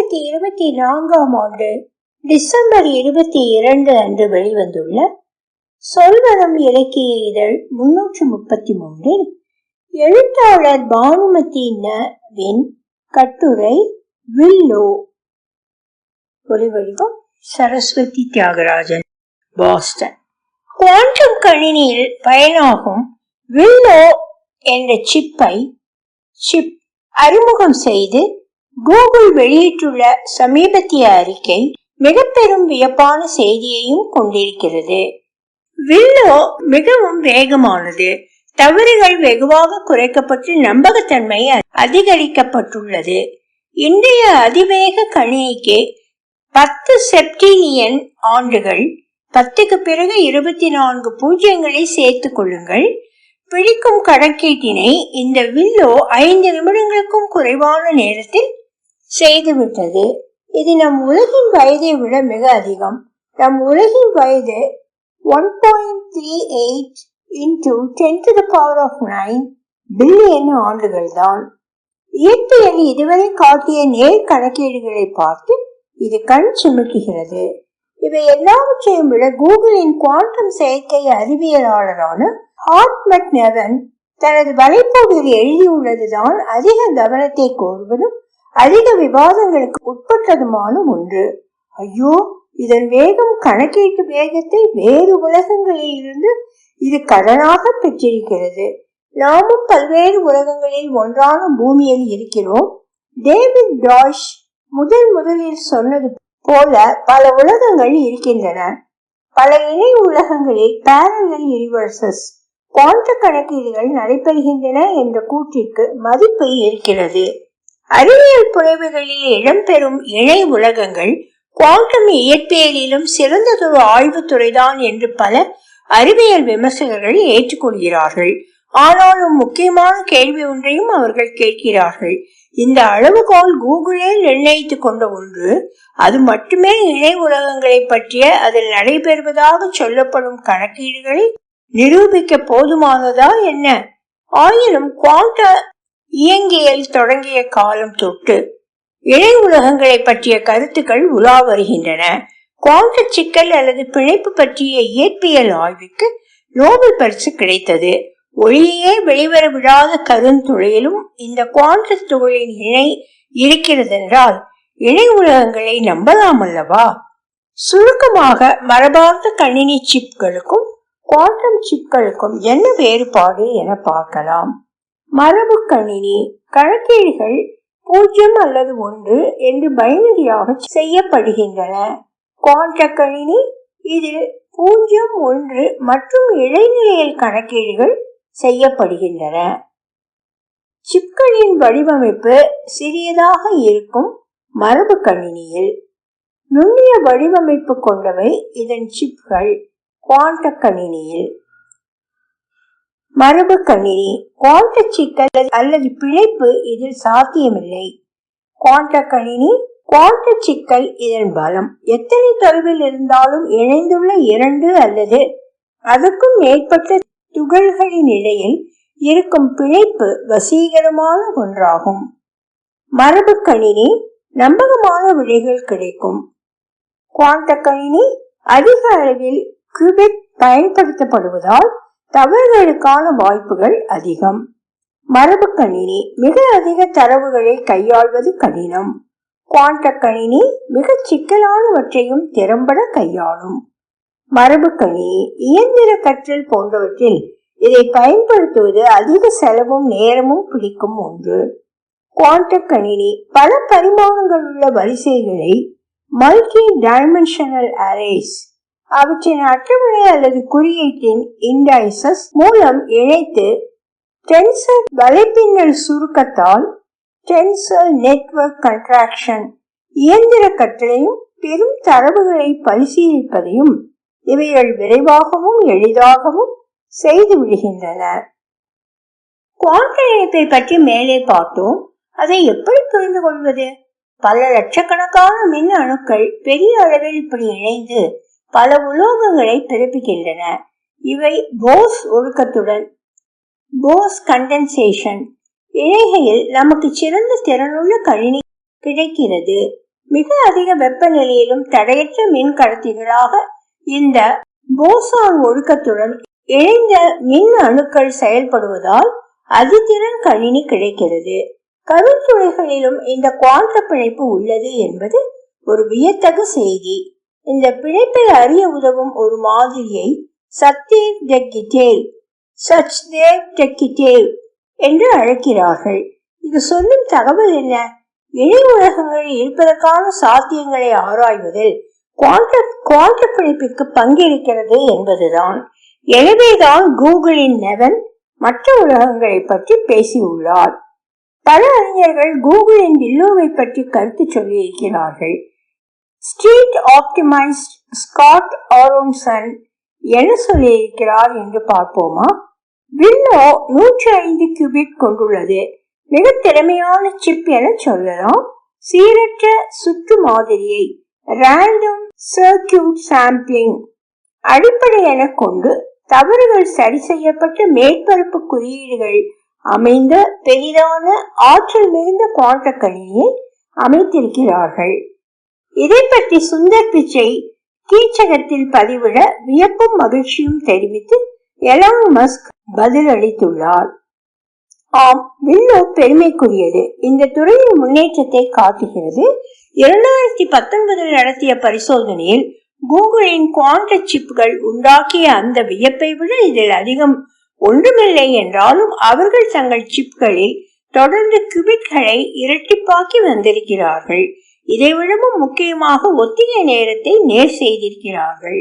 இரண்டாயிரத்தி இருபத்தி நான்காம் ஆண்டு டிசம்பர் இருபத்தி இரண்டு அன்று வெளிவந்துள்ள சொல்வனம் இலக்கிய இதழ் முன்னூற்று முப்பத்தி மூன்றில் எழுத்தாளர் பானுமதி ந கட்டுரை வில்லோ. ஒலிவடிவம் சரஸ்வதி தியாகராஜன் பாஸ்டன். குவாண்டம் கணினியில் பயனாகும் வில்லோ என்ற சிப்பை சிப் அறிமுகம் செய்து கூகுள் வெளியிட்டுள்ள சமீபத்திய அறிக்கை மிக பெரும் வியப்பான செய்தியையும் கொண்டிருக்கிறது. வில்லோ மிகவும் வேகமானது. தவறுகள் வெகுவாக குறைக்கப்பட்டு நம்பகத்தன்மை அதிகரிக்கப்பட்டுள்ளது. இன்றைய அதிவேக கணினிக்கு பத்து செப்டிலியன் ஆண்டுகள் பத்துக்கு பிறகு இருபத்தி நான்கு பூஜ்ஜியங்களை சேர்த்துக் கொள்ளுங்கள். பிடிக்கும் கணக்கீட்டினை இந்த வில்லோ ஐந்து நிமிடங்களுக்கும் குறைவான நேரத்தில் செய்துவிட்டது இது நம் உலகின் வயதை விட மிக அதிகம். நம் உலகின் வயது one point three eight into ten to the power of nine billion ஆண்டுகள் தான். இயற்கையில் இதுவரை காட்டிய நேர் கணக்கீடுகளை பார்த்து இது கண் சுமக்குகிறது. இவை எல்லாவற்றையும் விட கூகுளின் குவாண்டம் செயற்கை அறிவியலாளரான ஹார்ட்மட் நெவன் தனது வலைப்பகுதியில் எழுதியுள்ளதுதான் அதிக கவனத்தை கோருவதும் அதிக விவாதங்களுக்கு உட்பட்டதுமான ஒன்று. ஐயோ இதன் வேகம் கணக்கீட்டு வேகத்தை வேறு உலகங்களில் இருந்து இது கடனாக பெற்றிருக்கிறது. நாமும் பல்வேறு உலகங்களில் ஒன்றான பூமியில் இருக்கிறோம். டேவிட் டாஷ் முதல் முதலில் சொன்னது போல பல உலகங்கள் இருக்கின்றன. பல இணை உலகங்களில் பேரலல் யூனிவர்சஸ் போன்ற கணக்கீடுகள் நடைபெறுகின்றன என்ற கூற்றிற்கு மதிப்பு இருக்கிறது. அறிவியல் புனைவுகளில் இடம்பெறும் இணை உலகங்கள் குவாண்டம் இயற்பியலிலும் சிறந்ததொரு ஆய்வுத்துறைதான் என்று பல அறிவியல் விமர்சகர்கள் ஏற்றுக்கொள்கிறார்கள். ஆனாலும் முக்கியமான கேள்வி ஒன்றையும் அவர்கள் கேட்கிறார்கள். இந்த அளவுகோல் கூகுளே நிர்ணயித்து கொண்ட ஒன்று அது மட்டுமே இணை உலகங்களை பற்றிய அதில் நடைபெறுவதாக சொல்லப்படும் கணக்கீடுகளை நிரூபிக்க போதுமானதா என்ன? ஆயினும் குவாண்ட இயங்கியல் தொடங்கிய காலம் தொட்டு இழை உலகங்களை பற்றிய கருத்துக்கள் உலா வருகின்றன. குவாண்ட சிக்கல் அல்லது பிழைப்பு பற்றிய இயற்பியல் ஆய்வுக்கு நோபல் பரிசு கிடைத்தது. ஒளியே வெளிவர விடாத கருந்துளையிலும் இந்த குவாண்ட துகளின் இணை இருக்கிறதென்றால் இணை உலகங்களை நம்பலாம் அல்லவா? சுருக்கமாக மரபார்ந்த கணினி சிப்களுக்கும் குவாண்டம் சிப்களுக்கும் என்ன வேறுபாடு என பார்க்கலாம். மரபு கணினி கணக்கீடுகள் பூஜ்ஜியம் அல்லது ஒன்று என்று பைனரியாக செய்யப்படுகின்றன. குவாண்ட கணினி இதில் பூஜ்ஜியம் ஒன்று மற்றும் இடைநிலையில் கணக்கீடுகள் செய்யப்படுகின்றன. சிப்களின் வடிவமைப்பு சிறியதாக இருக்கும் மரபு கணினியில். நுண்ணிய வடிவமைப்பு கொண்டவை இதன் சிப்கள் குவாண்ட கணினியில். மரபு கணினி குவாண்ட சிக்கல் அல்லது பிழைப்பு இதில் சாத்தியமில்லை. குவாண்ட கணினி குவாண்ட சிக்கல் இதன் பலம். எத்தனை தொலைவில் இருந்தாலும் இணைந்துள்ள இரண்டு அல்லது அதற்கும் மேற்பட்ட துகள்களின் இடையில் இருக்கும் பிழைப்பு வசீகரமான ஒன்றாகும். மரபு கணினி நம்பகமான விடைகள் கிடைக்கும். குவாண்ட கணினி அதிக அளவில் கியூபிக் பயன்படுத்தப்படுவதால் தவறுகளுக்கான வாய்ப்புகள் அதிகம். மரபு கணினி மிக அதிக தரவுகளை கையாள்வது கடினம். குவாண்ட கணினி மிக சிக்கலானவற்றையும் திறம்பட கையாளும். மரபு கணினி இயந்திர கற்றல் போன்றவற்றில் இதை பயன்படுத்துவது அதிக செலவும் நேரமும் பிடிக்கும் ஒன்று. குவாண்ட கணினி பல பரிமாணங்கள் உள்ள வரிசைகளை மல்டி டைமென்ஷனல் அரேஸ் அவற்றின் அட்டவணை அல்லது குறியீட்டின் இண்டைசஸ் மூலம் இணைத்து டென்சர் வலைப்பின்னல் சுருக்கத்தால் டென்சர் நெட்வொர்க் கன்ட்ராக்ஷன் இயந்திர கட்டளையும் பெரும் தரவுகளை பரிசீலிப்பதையும் இவைகள் விரைவாகவும் எளிதாகவும் செய்து விடுகின்றன. குவாண்ட இணைப்பை பற்றி மேலே பார்த்தோம். அதை எப்படி புரிந்து கொள்வது பல லட்சக்கணக்கான மின் அணுக்கள் பெரிய அளவில் இப்படி இணைந்து பல உலோகங்களை பிறப்பிக்கின்றன. இவை போஸ் ஒழுக்கத்துடன் போஸ் கண்டென்சேஷன் இழைகையில் நமக்கு சிறந்த திறனுள்ள கணினி கிடைக்கிறது. மிக அதிக வெப்பநிலையிலும் தடையற்ற மின் கடத்திகளாக இந்த போசான் ஒழுக்கத்துடன் இணைந்த மின் அணுக்கள் செயல்படுவதால் அதிதிறன் கணினி கிடைக்கிறது. கருத்துறைகளிலும் இந்த குவாண்ட பிணைப்பு உள்ளது என்பது ஒரு வியத்தகு செய்தி. இந்த பிழைப்பை அறிய உதவும் ஒரு மாதிரியை சத்தேவ் டெக்கிட்டேல் சச்தேவ் டெக்கிட்டேவ் என்று அழைக்கிறார்கள். இது சொல்லும் தகவல் என்ன? இணை உலகங்களில் இருப்பதற்கான சாத்தியங்களை ஆராய்வதில் குவாண்ட குவாண்ட பிழைப்பிற்கு பங்கிருக்கிறது என்பதுதான். எனவேதான் கூகுளின் நெவன் மற்ற உலகங்களை பற்றி பேசியுள்ளார். பல அறிஞர்கள் கூகுளின் வில்லோவை பற்றி கருத்து சொல்லியிருக்கிறார்கள். ஸ்ட்ரீட் ஆப்டிமைஸ்ட் ஸ்காட் ஆரோன்சன் என்ன சொல்லியிருக்கிறார் என்று பார்ப்போமா? வில்லோ நூற்றி ஐந்து கியூபிட் கொண்டுள்ளது. மிக திறமையான சிப் என சொல்லலாம். சீரற்ற சுற்று மாதிரியை ரேண்டம் சர்க்கியூட் சாம்பிளிங் அடிப்படை என கொண்டு தவறுகள் சரி செய்யப்பட்ட மேற்பரப்பு குறியீடுகள் அமைந்த பெரிதான ஆற்றல் மிகுந்த குவாண்ட கணினியை அமைத்திருக்கிறார்கள். இதை பற்றி சுந்தர் பிச்சை கீச்சகத்தில் பதிவிட வியப்பும் மகிழ்ச்சியும் தெரிவித்து எலான் மஸ்க் பதிலளித்துள்ளார். ஆம் வில்லோ பெருமைக்குரியது. இந்த துறையின் முன்னேற்றத்தை காட்டுகிறது. இரண்டாயிரத்தி பத்தொன்பதில் நடத்திய பரிசோதனையில் கூகுளின் குவாண்ட சிப்புகள் உண்டாக்கிய அந்த வியப்பை விட இதில் அதிகம் ஒன்றுமில்லை என்றாலும் அவர்கள் தங்கள் சிப்களில் தொடர்ந்து கியூபிட்களை இரட்டிப்பாக்கி வந்திருக்கிறார்கள். இதைவிடவும் முக்கியமாக ஒத்திகை நேரத்தை நேர் செய்திருக்கிறார்கள்.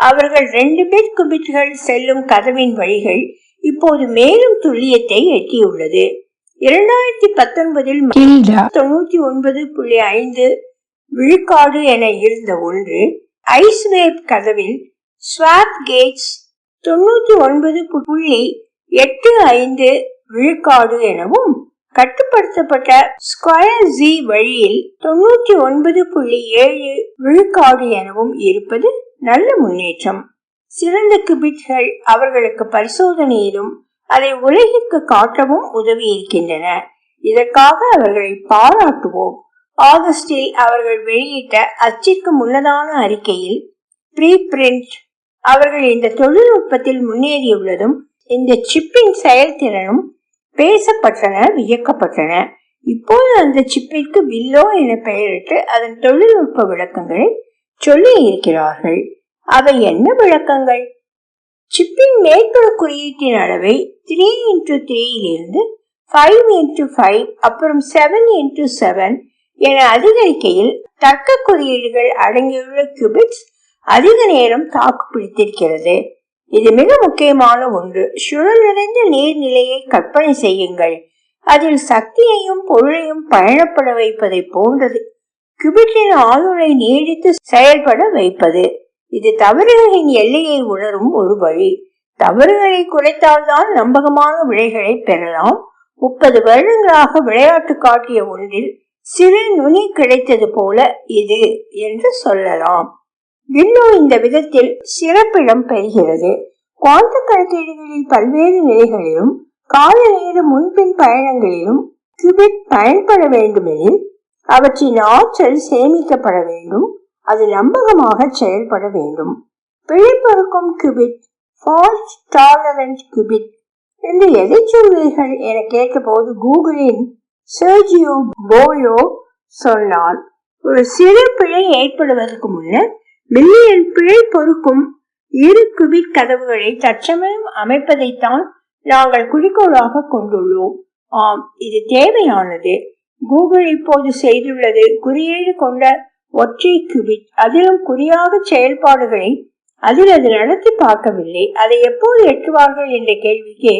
அவர்கள் ரெண்டு பிட் குபிட்கள் செல்லும் கதவின் வழிகள் இப்போது மேலும் துல்லியத்தை எட்டியுள்ளது. இரண்டாயிரத்தி பத்தொன்பதில் தொண்ணூத்தி ஒன்பது புள்ளி ஐந்து விழுக்காடு என இருந்த ஒன்று ஐஸ்வேப் கதவில் ஸ்வாப் கேட்ஸ் தொண்ணூத்தி ஒன்பது புள்ளி எட்டு ஐந்து விழுக்காடு எனவும் கட்டுப்படுத்தப்பட்ட ஸ்கொயர் ஜி வழியில் தொண்ணூற்றி ஒன்பது புள்ளி ஏழு விழுக்காடு எனவும் இருப்பது நல்ல முன்னேற்றம். சிறந்த கிபிட்கள் அவர்களுக்கு பரிசோதனையிலும் அதை உலகிற்கு காட்டவும் உதவி இருக்கின்றன இதற்காக அவர்களை பாராட்டுவோம். ஆகஸ்டில் அவர்கள் வெளியிட்ட அச்சிற்கு முன்னதான அறிக்கையில் ப்ரீ பிரிண்ட் அவர்கள் இந்த தொழில்நுட்பத்தில் முன்னேறியுள்ளதும் இந்த சிப்பின் செயல்திறனும் பேசப்பட்டன வியக்கப்பட்டன. இப்போது அந்த சிப்பிற்கு வில்லோ என பெயரிட்டு அதன் தொழில்நுட்ப விளக்கங்களை சொல்லி இருக்கிறார்கள் அவை என்ன விளக்கங்கள்? சிப்பின் மேற்புற குறியீட்டின் அளவை த்ரீ இன்டூ த்ரீயிலிருந்து ஃபைவ் இன்டூ ஃபைவ் அப்புறம் செவன் இன்டூ செவன் என அதிகரிக்கையில் தர்க்க குறியீடுகள் அடங்கியுள்ள கியூபிட்ஸ் அதிக நேரம் தாக்கு பிடித்திருக்கிறது இது மிக முக்கியமான ஒன்று. சுழல் நிறைந்த நீர்நிலையை கற்பனை செய்யுங்கள். அதில் சக்தியையும் பொருளையும் பயணப்பட வைப்பதை போன்றது. கியூபிட்டின் ஆளுரை நீடித்து செயல்பட வைப்பது. இது தவறுகளின் எல்லையை உணரும் ஒரு வழி. தவறுகளை குறைத்தால்தான் நம்பகமான விடைகளை பெறலாம். முப்பது வருடங்களாக விளையாட்டு காட்டிய ஒன்றில் சிறு நுனி கிடைத்தது போல இது என்று சொல்லலாம். வில்லோ இந்த விதத்தில் சிறப்பிடம் பெறுகிறது. குவாண்ட கணக்கீடுகளில் பல்வேறு நிலைகளிலும் கால நேர முன்பின் பயணங்களிலும் கியூபிட் பயன்பட வேண்டுமெனில் அவற்றின் ஆற்றல் சேமிக்கப்பட வேண்டும் அது நம்பகமாக செயல்பட வேண்டும். பிழைப்பறுக்கும் கியூபிட் ஃபால்ட் டாலரண்ட் கியூபிட் என்று எதை சொல்வீர்கள் என கேட்டபோது கூகுளின் சர்ஜியோ போயோ சொன்னார் ஒரு சிறு பிழை ஏற்படுவதற்கு முன்னர் மில்லியன் பிழை பொறுக்கும் இரு குபிட் கதவுகளை தற்சமயம் அமைப்பதைத்தான் நாங்கள் குறிக்கோளாக கொண்டுள்ளோம். ஆம் இது தேவையானது. கூகுள் இப்போது செய்துள்ளது குறியீடு கொண்ட ஒற்றை கியூபிட் அதிலும் குறியாக செயல்பாடுகளை அதில் அது நடத்தி பார்க்கவில்லை. அதை எப்போது எட்டுவார்கள் என்ற கேள்விக்கு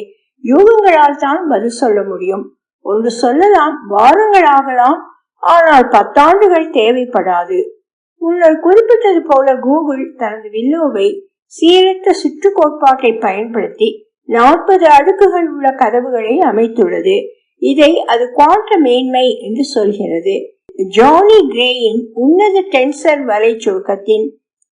யூகங்களால் தான் பதில் சொல்ல முடியும். ஒன்று சொல்லலாம் வாரங்கள் ஆகலாம் ஆனால் பத்தாண்டுகள் தேவைப்படாது. முன்னர் குறிப்பிட்டது போல கூகுள் தனது வில்லோவை சீரற்ற சுற்று கோட்பாட்டை பயன்படுத்தி நாற்பது அடுக்குகள் உள்ள கதவுகளை அமைத்துள்ளது. இதை அது குவாண்ட மேன்மை என்று சொல்கிறது. ஜானி கிரேயின் உன்னத டென்சர் வலை சுருக்கத்தின்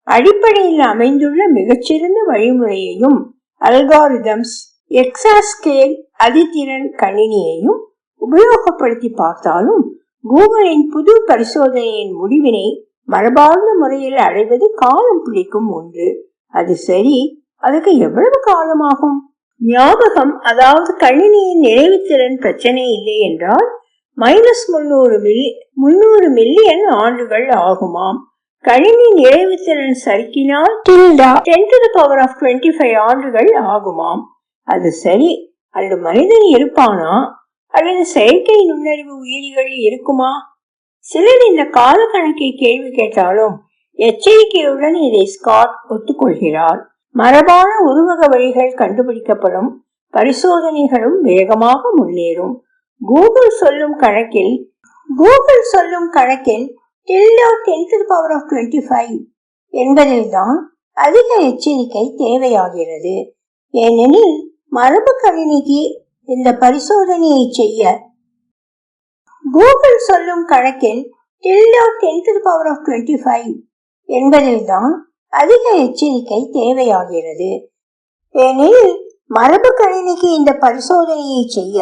அடிப்படையில் அமைந்துள்ள மிகச்சிறந்த வழிமுறையையும் அல்காரிதம்ஸ் எக்ஸாஸ்கேல் அதிதிறன் கணினியையும் உபயோகப்படுத்தி பார்த்தாலும் கூகுளின் புது பரிசோதனையின் முடிவினை மரபார்ந்த முறையில் அடைவது காலம் பிடிக்கும் ஒன்று. அது சரி அதுக்கு எவ்வளவு காலமாகும்? ஞாபகம் அதாவது கணினியின் நினைவுத்திறன் பிரச்சனை இல்லை என்றால் மைனஸ் முன்னூறு மில்லி முன்னூறு மில்லியன் ஆண்டுகள் ஆகுமாம். கணினி நிறைவுத்திறன் சறுக்கினால் tilde ten to power of twenty five ஆண்டுகள் ஆகுமாம். அது சரி அல்லது மனிதன் இருப்பானா? அல்லது செயற்கை நுண்ணறிவு உயிரிகள் இருக்குமா? சிலர் இந்த கால கணக்கை கேள்வி கேட்டாலும் எச்சரிக்கையுடன் இதை ஸ்காட் ஒத்துக்கொள்கிறார். மரபான உருவக வழிகள் கண்டுபிடிக்கப்படும் பரிசோதனைகளும் வேகமாக முன்னேறும். கூகுள் சொல்லும் கணக்கில் கூகுள் சொல்லும் கணக்கில் tilde ten to power of twenty five என்பதில்தான் அதிக எச்சரிக்கை தேவையாகிறது. ஏனெனில் மரபு கணினிக்கு இந்த பரிசோதனையை செய்ய கூகுள் சொல்லும் கணக்கில் tilde ten to power of twenty five என்பதில்தான் அதிக எச்சரிக்கை தேவையாகிறது. ஏனெனில் மரபு கணினிக்கு இந்த பரிசோதனையை செய்ய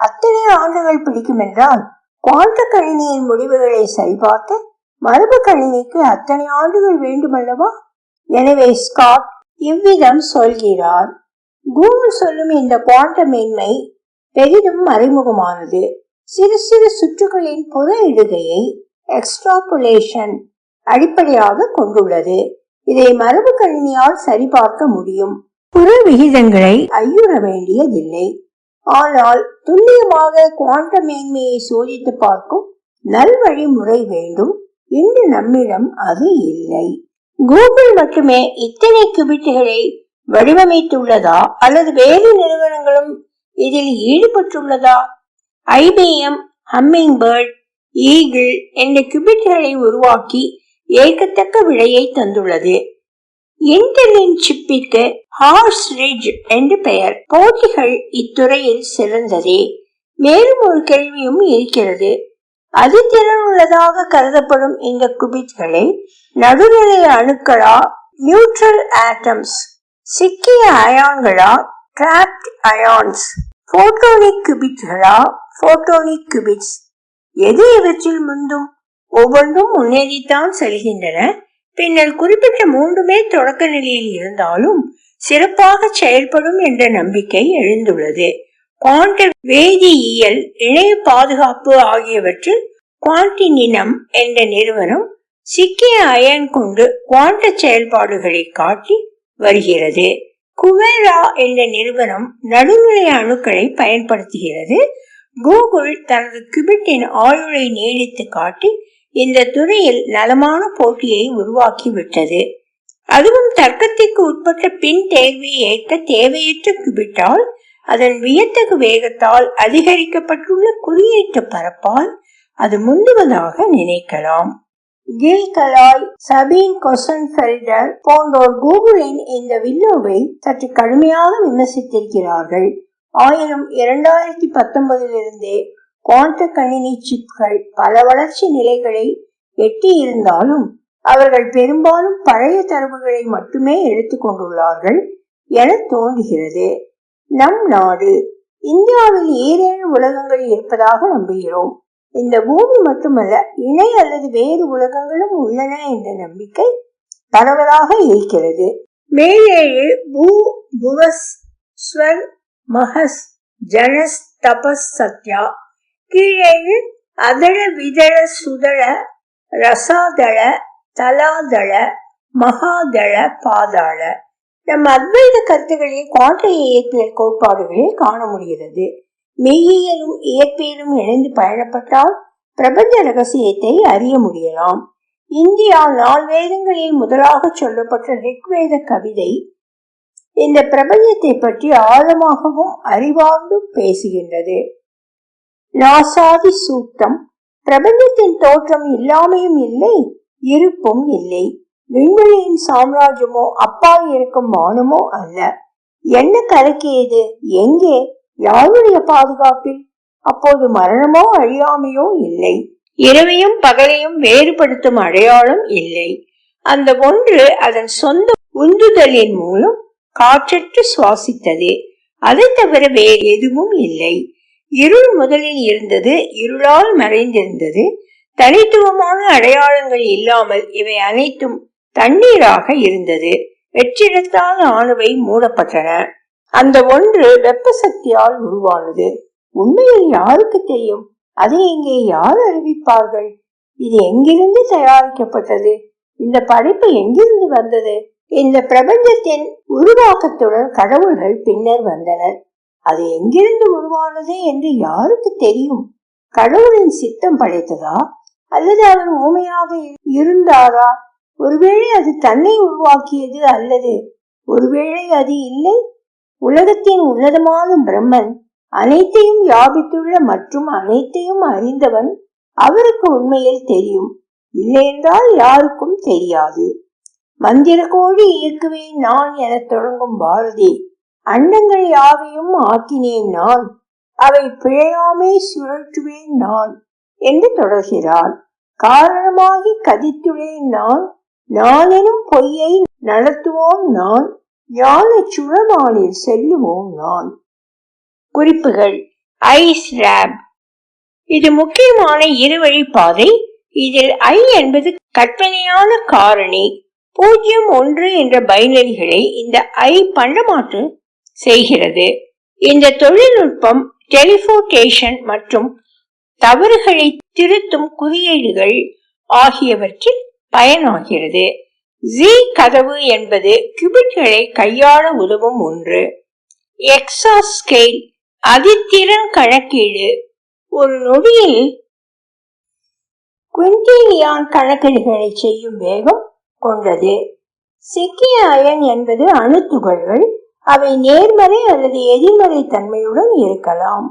அத்தனை ஆண்டுகள் பிடிக்கும் என்றால் குவாண்ட கணினியின் முடிவுகளை சரிபார்க்க மரபு கணினிக்கு அத்தனை ஆண்டுகள் வேண்டுமல்லவா? எனவே ஸ்காட் இவ்விதம் சொல்கிறார். கூகுள் சொல்லும் இந்த குவாண்ட மேன்மை பெரிதும் மறைமுகமானது. சிறு சிறு சுற்றுகளின் பொது இடுகையை எக்ஸ்ட்ராபுலேஷன் அடிப்படையாக கொண்டுள்ளது. இதை மரபு கணினியால் சரிபார்க்க முடியும். புற விகிதங்களை ஐயுற வேண்டியதில்லை. ஆனால் துல்லியமாக குவாண்டம் மேன்மையை சோதித்து பார்க்கும் நல்வழி முறை வேண்டும் இன்று நம்மிடம் அது இல்லை. கூகுள் மட்டுமே இத்தனை கிபிட்டுகளை வடிவமைத்துள்ளதா அல்லது வேறு நிறுவனங்களும் இதில் ஈடுபட்டுள்ளதா ஐபிஎம் ஹம்மிங் பேர்ட் ஈகிள் என்ற கிபிட்களை உருவாக்கி ஏற்கத்தக்க விலையை தந்துள்ளது. இன்டெலின் சிப்பிற்கு ஹார்ஸ் ரிட்ஜ் என்று பெயர். போட்டிகள் இத்துறையில் சிறந்ததே. மேலும் ஒரு கேள்வியும் இருக்கிறது. அதிதிறனுள்ளதாக கருதப்படும் இந்த குபிட்களை நடுநிலை அணுக்களா நியூட்ரல் ஆட்டம்ஸ் சிக்கிய அயான்களா டிராப்ட் அயான்ஸ். போட்டோனிக் கியூபிட்களா போட்டோனிக் கியூபிட்ஸ் எது இவற்றில் முந்தும்? ஒவ்வொன்றும் முன்னேறித்தான் செல்கின்றன. பின்னர் குறிப்பிட்ட மூன்றுமே தொடக்க நிலையில் இருந்தாலும் சிறப்பாக செயல்படும் என்ற நம்பிக்கை எழுந்துள்ளது. குவாண்ட வேதியியல் இணைய பாதுகாப்பு ஆகியவற்றில் குவாண்டினினம் என்ற நிறுவனம் சிக்கிய அயன் கொண்டு குவாண்ட செயல்பாடுகளை காட்டி வருகிறது. குவேரா என்ற நிறுவனம் நடுநிலை அணுக்களை பயன்படுத்துகிறது. கூகுள் தனது கிபிட்டின் ஆயுளை நீடித்து காட்டி இந்த துறையில் நலமான போட்டியை உருவாக்கிவிட்டது. அதுவும் தர்க்கத்திற்கு உட்பட்ட பின் தேர்வை ஏற்க தேவையற்ற கிபிட்டால் அதன் வியத்தகு வேகத்தால் அதிகரிக்கப்பட்டுள்ள குறியீட்டு பரப்பால் அது முந்துவதாக நினைக்கலாம். கில் கலாய் சபீன் கொசன்ஃபெல்டர் போன்றோர் கூகுளின் இந்த வில்லோவை சற்று கடுமையாக விமர்சித்திருக்கிறார்கள். ஆயினும் இரண்டாயிரத்தி பத்தொன்பதிலிருந்தே குவாண்ட கணினி சிப்கள் பல வளர்ச்சி நிலைகளை எட்டி இருந்தாலும் அவர்கள் பெரும்பாலும் பழைய தரவுகளை மட்டுமே எடுத்துக் கொண்டுள்ளார்கள் என தோன்றுகிறது. நம் நாடு இந்தியாவில் ஏதேனும் உலகங்கள் இருப்பதாக நம்புகிறோம். இந்த பூமி மட்டுமல்ல இணை அல்லது வேறு உலகங்களும் உள்ளன என்ற நம்பிக்கை பரவலாக இருக்கிறது. மேலேழு பூ புவஸ் ஸ்வர் மகஸ் ஜனஸ் தபஸ் சத்யா. கீழேழு அதள விதள சுதள ரசாதள தலாதள மகாதள பாதாள. நம் அத்வைத கருத்துக்களில் குவாண்ட இயக்கிய கோட்பாடுகளில் காண முடிகிறது. மெய்யியலும் இயற்பியலும் இணைந்து பயணப்பட்டால் பிரபஞ்ச ரகசியத்தை அறிய முடியலாம். இந்தியா நால் வேதங்களில் முதலாக சொல்லப்பட்ட ரிக்வேத கவிதை இந்த பிரபஞ்சத்தை பற்றி ஆழமாகவும் அறிவார்ந்தும் பேசுகின்றது. நாசாதி சூத்தம் பிரபஞ்சத்தின் தோற்றம் இல்லாமையும் இல்லை இருப்பும் இல்லை. விண்வெளியின் சாம்ராஜ்யமோ அப்பால் இருக்கும் மானமோ அல்ல. என்ன கலக்கியது? எங்கே? யாருடைய பாதுகாப்பில்? அப்போது மரணமோ அழியாமையோ இல்லை. இரவையும் பகலையும் வேறுபடுத்தும் அடையாளம் இல்லை. அந்த ஒன்று அதன் சொந்த உந்துதலின் மூலம் காற்றற்று சுவாசித்தது. அதை தவிர வேறு எதுவும் இல்லை. இருள் முதலில் இருந்தது இருளால் மறைந்திருந்தது. தனித்துவமான அடையாளங்கள் இல்லாமல் இவை அனைத்தும் தண்ணீராக இருந்தது. வெற்றிடத்தால் ஆணுவை மூடப்பட்டன. அந்த ஒன்று வெப்ப சக்தியால் உருவானது. உண்மையில் யாருக்கு தெரியும்? அதை இங்கே யார் அறிவிப்பார்கள்? இது எங்கிருந்து தயாரிக்கப்பட்டது? இந்த படைப்பு எங்கிருந்து வந்தது? இந்த பிரபஞ்சத்தின் உருவாக்கத்துடன் கடவுள்கள் பின்னர் வந்தனர். அது எங்கிருந்து உருவானது என்று யாருக்கு தெரியும்? கடவுளின் சித்தம் படைத்ததா? அல்லது அவர் ஊமையாக இருந்தாரா? ஒருவேளை அது தன்னை உருவாக்கியது அல்லது ஒருவேளை அது இல்லை? உலகத்தின் உன்னதமான பிரம்மன் அனைத்தையும் வியாபித்துள்ள மற்றும் அனைத்தையும் அறிந்தவன் அவருக்கு உண்மையில் தெரியும். இல்லையென்றால் யாருக்கும் தெரியாது. மந்திர கோழி இயக்குவேன் நான் என தொடங்கும் பாரதி அண்டங்கள் யாவையும் ஆக்கினேன் நான். அவை பிழையாமே சுழற்றுவேன் நான் என்று தொடர்கிறார் காரணமாகி கதித்துளேன் நான் நானெனும் பொய்யை நடத்துவோம் நான். யானை சுழமானில் செல்லுவோம் நான்? குறிப்புகள். ஐஸ் ரேப் இது முக்கியமான இருவழி பாதை. இதில் ஐ என்பது கற்பனையான காரணி. பூஜ்ஜியம் ஒன்று என்ற பைனரிகளை இந்த ஐ பண்டமாற்று செய்கிறது. இந்த தொழில்நுட்பம் டெலிபோர்டேஷன் மற்றும் தவறுகளை திருத்தும் குறியீடுகள் ஆகியவற்றில் பயனாகிறது. ஜி கதவு என்பது கியூபிட்களை கையாள உதவும் ஒன்று. எக்ஸாஸ்கேல் அதித்திறன் கணக்கீடு. ஒரு நொடியில் குவிண்டிலியான் கணக்கீடுகளை செய்யும் வேகம் கொண்டது. சிக்கிய அயன் என்பது அணுத்துகள்கள். அவை நேர்மறை அல்லது எதிர்மறை தன்மையுடன் இருக்கலாம்.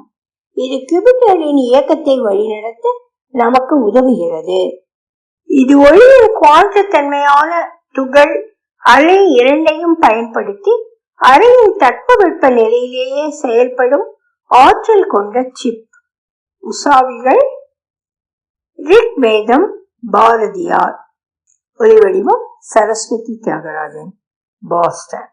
இது கியூபிட்களின் இயக்கத்தை வழிநடத்த நமக்கு உதவுகிறது. இது ஒளியின் குவாண்ட தன்மையான துகள் அலை இரண்டையும் பயன்படுத்தி அறையின் தட்பவெப்ப நிலையிலேயே செயல்படும் ஆற்றல் கொண்ட சிப். உசாவிகள் ரிக்வேதம் பாரதியார். பாரதியார் ஒலிவடிவம் சரஸ்வதி தியாகராஜன் பாஸ்டன்.